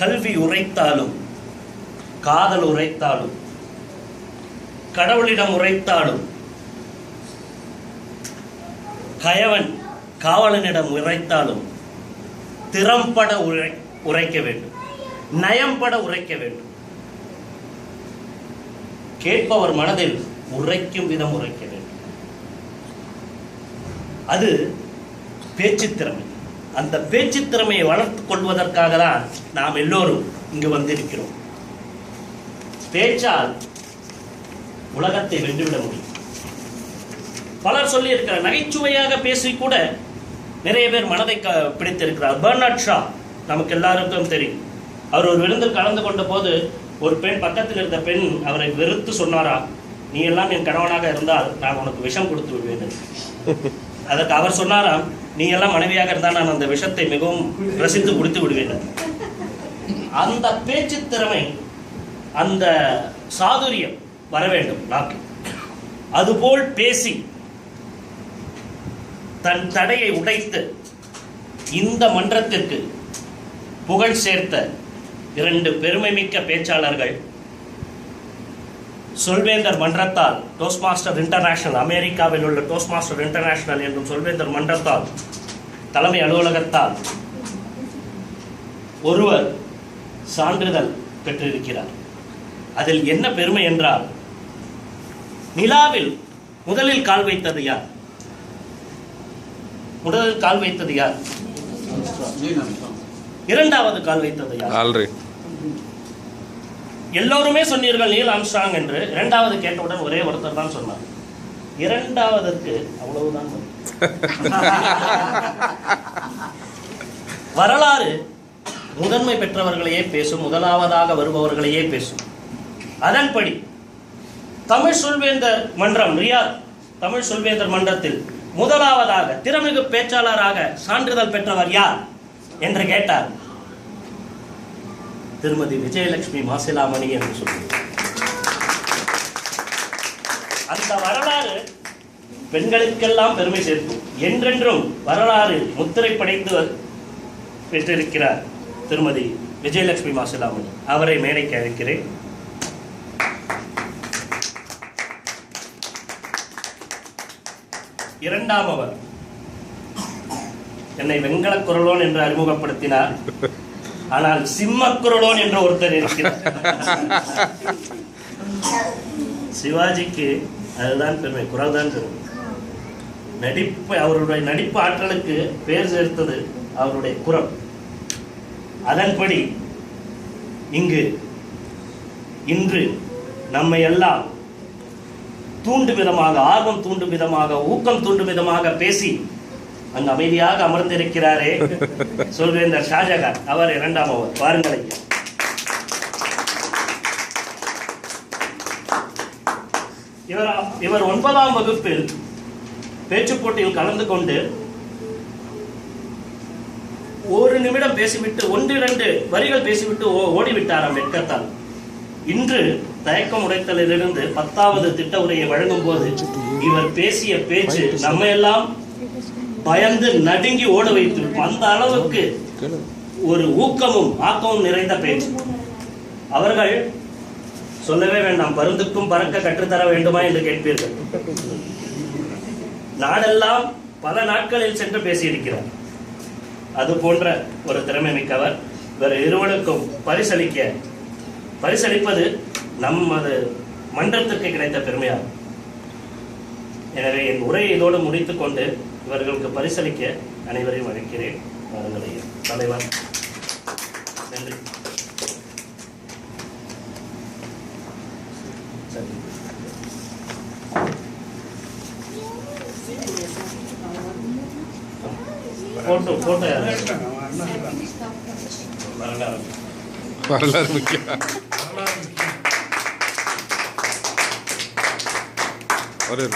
கல்வி உரைத்தாலும் காதல் உரைத்தாலும் கடவுளிடம் உரைத்தாலும் கயவன் காவலனிடம் உரைத்தாலும் திறம்பட உரை உரைக்க வேண்டும். நயம்பட உரைக்க வேண்டும். கேட்பவர் மனதில் உரைக்கும் விதம் உரைக்க வேண்டும். அது பேச்சு திறமை. அந்த பேச்சு திறமையை வளர்த்து கொள்வதற்காக தான் நாம் எல்லோரும் இங்கு வந்திருக்கிறோம். பேச்சால் உலகத்தை வென்றுவிட முடியும். பலர் சொல்லியிருக்கிற நகைச்சுவையாக பேசி கூட நிறைய பேர் மனதை க பிடித்திருக்கிறார். பர்னாட் ஷா நமக்கு எல்லாருக்கும் தெரியும். அவர் ஒரு விருந்தில் கலந்து கொண்ட போது ஒரு பெண் பக்கத்தில் இருந்த பெண் அவரை வெறுத்து சொன்னாராம் நீ எல்லாம் என் கணவனாக இருந்தால் நான் உனக்கு விஷம் கொடுத்து விடுவேன் அதற்கு அவர் சொன்னாராம் நீ எல்லாம் மனைவியாக இருந்தால் நான் அந்த விஷத்தை மிகவும் ரசித்து குடித்து விடுவேன். அந்த பேச்சு திறமை அந்த சாதுரியம் வர வேண்டும் நாக்கு. அதுபோல் பேசி தன் தடையை உடைத்து இந்த மன்றத்திற்கு புகழ் சேர்த்த இரண்டு பெருமைமிக்க பேச்சாளர்கள் சொல்வேந்தர் மன்றத்தால் டோஸ்ட் மாஸ்டர் இன்டர்நேஷனல் அமெரிக்காவில் உள்ள டோஸ்ட் மாஸ்டர் இன்டர்நேஷனல் என்றும் சொல்வேந்தர் மன்றத்தால் தலைமை அலுவலகத்தால் ஒருவர் சான்றிதழ் பெற்றிருக்கிறார். அதில் என்ன பெருமை என்றால் நிலாவில் முதலில் கால் வைத்தது யார்? முதலில் கால் வைத்தது யார்? இரண்டாவது கால் வைத்தது யார்? எல்லோருமே சொன்னீர்கள் நீல் ஆம்ஸ்ட்ராங் என்று. இரண்டாவது கேட்டவுடன் ஒரே ஒருத்தர் தான் சொன்னார். இரண்டாவதற்கு அவ்வளவுதான். வரலாறு முதன்மை பெற்றவர்களையே பேசும் முதலாவதாக வருபவர்களையே பேசும். அதன்படி தமிழ் சொல்வேந்தர் மன்றம் ரியாத் தமிழ் சொல்வேந்தர் மன்றத்தில் முதலாவதாக திறமிகு பேச்சாளராக சான்றிதழ் பெற்றவர் யார் என்று கேட்டார். திருமதி விஜயலட்சுமி மாசிலாமணி என்று சொன்னார் அந்த வரலாறு பெண்களுக்கெல்லாம் பெருமை சேர்க்கும். என்றென்றும் வரலாறு முத்திரை படைத்து வ- பெற்றிருக்கிறார் திருமதி விஜயலட்சுமி மாசிலாமணி. அவரை மேடைக்கு அழைக்கிறேன் இரண்டாம் அவர். என்னை வெங்கல குரலோன் என்று அறிமுகப்படுத்தினார். ஆனால் சிம்ம குரலோன் என்று ஒருத்தர் இருக்கிறார். சிவாஜிக்கு அதுதான் பெருமை குரல் தான் பெருமை. நடிப்பு அவருடைய நடிப்பு ஆற்றலுக்கு பேர் சேர்த்தது அவருடைய குரல். அதன்படி இங்கு இன்று நம்மை எல்லாம் தூண்டும் விதமாக ஆர்வம் தூண்டும் விதமாக ஊக்கம் தூண்டும் விதமாக பேசி அங்கு அமைதியாக அமர்ந்திருக்கிறாரே சொல்வேந்தர் ஷாஜகான் அவர் இரண்டாம் அவர். வாருங்கள் ஐயா. இவர் இவர் ஒன்பதாம் வகுப்பில் பேச்சுப் போட்டியில் கலந்து கொண்டு ஒரு நிமிடம் பேசிவிட்டு ஒன்றிரண்டு வரிகள் பேசிவிட்டு ஓ- ஓடிவிட்டாராம் வெட்கத்தால் இன்று தயக்கம் உடைத்தலிலிருந்து பத்தாவது திட்ட உரையை வழங்கும் போது இவர் பேசிய பேச்சு நம்ம எல்லாம் பயந்து நடுங்கி ஓட வைத்து அந்த அளவுக்கு ஒரு ஊக்கமும் ஆக்கமும் நிறைந்த பேச்சு. அவர்கள் சொல்லவே வேண்டாம். பருந்துக்கும் பறக்க கற்றுத்தர வேண்டுமா என்று கேட்பீர்கள். நாடெல்லாம் பல நாட்களில் சென்று பேசியிருக்கிறார். அது போன்ற ஒரு திறமை மிக்கவர் இவர் இருவருக்கும் பரிசளிக்க பரிசளிப்பது நமது மன்றத்திற்கு கிடைத்த பெருமையாகும். எனவே என் உரையை இதோடு முடித்துக் கொண்டு இவர்களுக்கு பரிசளிக்க அனைவரையும் அழைக்கிறேன். தலைவர் நன்றி. வரலாறு முக்கியம் ஒரு.